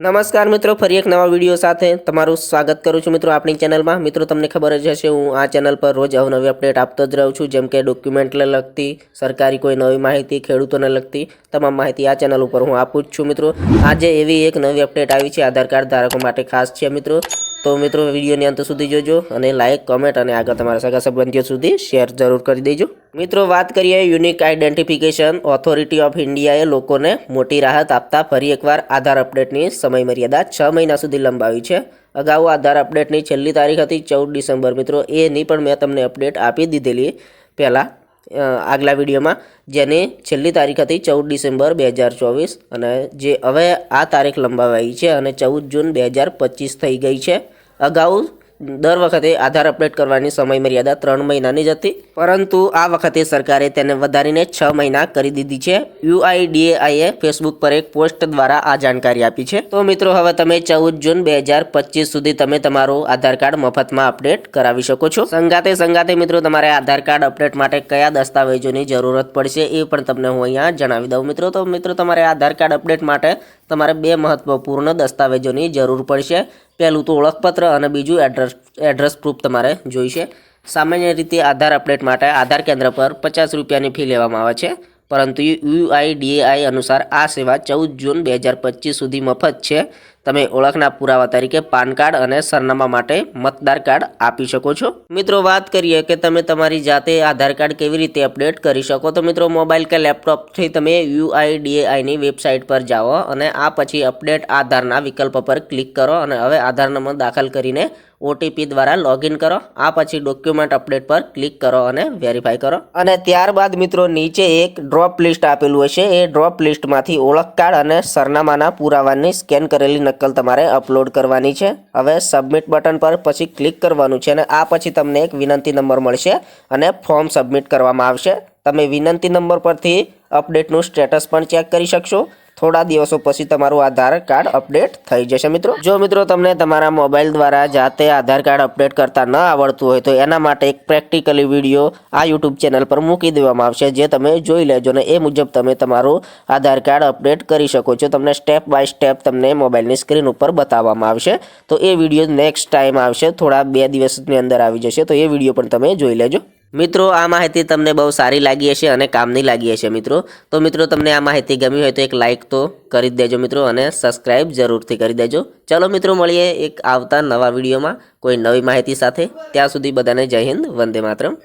નમસ્કાર મિત્રો, ફરી એક નવા વીડિયો સાથે તમારું સ્વાગત કરું છું મિત્રો આપણી ચેનલમાં. મિત્રો, તમને ખબર જ હશે, હું આ ચેનલ પર રોજ અવનવી અપડેટ આપતો જ રહું છું, જેમ કે ડોક્યુમેન્ટને લગતી સરકારી કોઈ નવી માહિતી ખેડૂતોને લગતી તમામ માહિતી આ ચેનલ ઉપર હું આપું જ છું મિત્રો. આજે એવી એક નવી અપડેટ આવી છે, આધાર કાર્ડ ધારકો માટે ખાસ છે મિત્રો. તો મિત્રો, વિડીયોની અંત સુધી જોજો અને લાઇક કોમેન્ટ અને આગળ તમારા સગા સંબંધીઓ સુધી શેર જરૂર કરી દેજો. મિત્રો, વાત કરીએ યુનિક આઈડેન્ટિફિકેશન ઓથોરિટી ઓફ ઇન્ડિયાએ લોકોને મોટી રાહત આપતા ફરી એકવાર આધાર અપડેટની સમય મર્યાદા છ મહિના સુધી લંબાવી છે. અગાઉ આધાર અપડેટની છેલ્લી તારીખ હતી ચૌદ ડિસેમ્બર. મિત્રો, એની પણ મેં તમને અપડેટ આપી દીધેલી પહેલાં આગલા વિડીયોમાં, જેની છેલ્લી તારીખ હતી ચૌદ ડિસેમ્બર બે હજાર ચોવીસ અને જે હવે આ તારીખ લંબાવાઈ છે અને ચૌદ જૂન બે હજાર પચીસ થઈ ગઈ છે. અગાઉ દર વખતે આધાર અપડેટ કરવાની સમય મર્યાદા ત્રણ મહિનાની જ હતી. પરંતુ આ વખતે સરકારે તેને વધારીને છ મહિના કરી દીધી છે. યુઆઈડીએઆઈએ ફેસબુક પર એક પોસ્ટ દ્વારા આ જાણકારી આપી છે. તો મિત્રો, હવે તમે ચૌદ જૂન બે હજાર પચીસ સુધી તમે તમારું આધાર કાર્ડ મફતમાં અપડેટ કરાવી શકો છો. સંગાતે સંગાતે મિત્રો, તમારે આધાર કાર્ડ અપડેટ માટે કયા દસ્તાવેજોની જરૂરત પડશે એ પણ તમને હું અહીંયા જણાવી દઉં. મિત્રો, તો મિત્રો, તમારે આધાર કાર્ડ અપડેટ માટે તમારે બે મહત્વપૂર્ણ દસ્તાવેજોની જરૂર પડશે. પહેલું તો ઓળખપત્ર અને બીજું એડ્રેસ એડ્રેસ પ્રૂફ તમારે જોઈશે. સામાન્ય રીતે આધાર અપડેટ માટે આધાર કેન્દ્ર પર પચાસ રૂપિયાની ફી લેવામાં આવે છે. પરંતુ યુઆઈડીએઆઈ અનુસાર આ સેવા ચૌદ જૂન બે હજાર પચીસ સુધી મફત છે. તમે ઓળખના પુરાવા તરીકે પાન કાર્ડ અને સરનામા માટે મતદાર કાર્ડ આપી શકો છો. મિત્રો, વાત કરીએ કે તમે તમારી જાતે આધાર કાર્ડ કેવી રીતે અપડેટ કરી શકો? તો મિત્રો, મોબાઈલ કે લેપટોપથી તમે યુઆઈડીએઆઈની વેબસાઇટ પર જાઓ અને આ પછી અપડેટ આધારના વિકલ્પ પર ક્લિક કરો અને હવે આધાર નંબર દાખલ કરીને ઓટીપી દ્વારા લોગિન કરો. આ પછી ડોક્યુમેન્ટ અપડેટ પર ક્લિક કરો અને વેરીફાઈ કરો. અને ત્યારબાદ મિત્રો, નીચે એક ડ્રોપ લિસ્ટ આપેલું હશે. એ ડ્રોપ લિસ્ટમાંથી ઓળખ કાર્ડ અને સરનામાના પુરાવાની સ્કેન કરેલી નકલ તમારે અપલોડ કરવાની છે. હવે સબમિટ બટન પર પછી ક્લિક કરવાનું છે અને આ પછી તમને એક વિનંતી નંબર મળશે અને ફોર્મ સબમિટ કરવામાં આવશે. તમે વિનંતી નંબર પરથી અપડેટનું સ્ટેટસ પણ ચેક કરી શકશો. થોડા દિવસો પછી તમારું આધાર કાર્ડ અપડેટ થઈ જશે મિત્રો. જો મિત્રો તમને તમારા મોબાઈલ દ્વારા જાતે આધાર કાર્ડ અપડેટ કરતા ન આવડતું હોય તો એના માટે એક પ્રેક્ટિકલી વીડિયો આ યુટ્યુબ ચેનલ પર મૂકી દેવામાં આવશે. જે તમે જોઈ લેજો ને એ મુજબ તમે તમારું આધાર કાર્ડ અપડેટ કરી શકો છો. તમને સ્ટેપ બાય સ્ટેપ તમને મોબાઈલની સ્ક્રીન ઉપર બતાવવામાં આવશે. તો એ વીડિયો નેક્સ્ટ ટાઈમ આવશે. થોડા બે દિવસની અંદર આવી જશે. તો એ વીડિયો પણ તમે જોઈ લેજો. મિત્રો, આ માહિતી તમને બહુ સારી લાગી હશે અને કામની લાગી હશે મિત્રો. તો મિત્રો, તમને આ માહિતી ગમી હોય તો એક લાઇક તો કરી દેજો મિત્રો અને સબસ્ક્રાઇબ જરૂરથી કરી દેજો. ચલો મિત્રો, મળીએ એક આવતા નવા વિડીયોમાં કોઈ નવી માહિતી સાથે. ત્યાં સુધી બધાને જય હિન્દ, વંદે માતરમ.